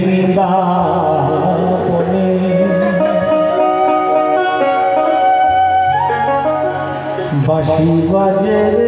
বৃন্দাবনে বাসি বাজে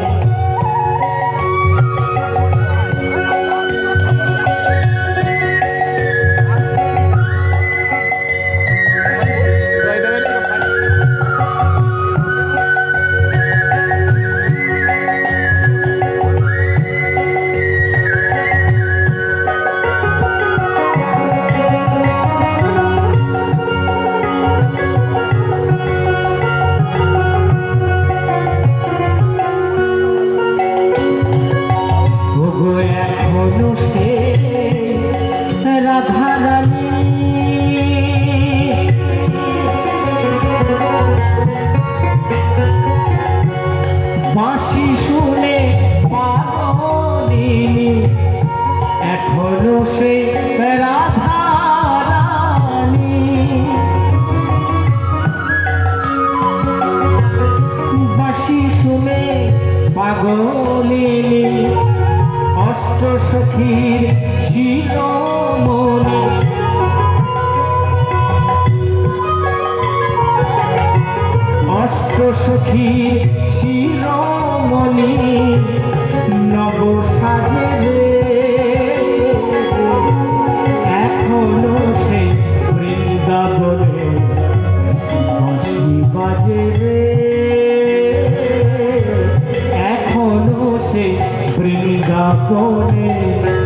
সখীর ছিল মনে অষ্ট সখীর ছিল মনে আপনি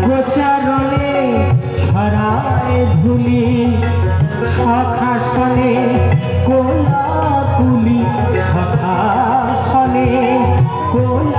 গোচারণে ছড়ায় ধুলি সখাসনে কোলা তুলি সখাসনে কোলা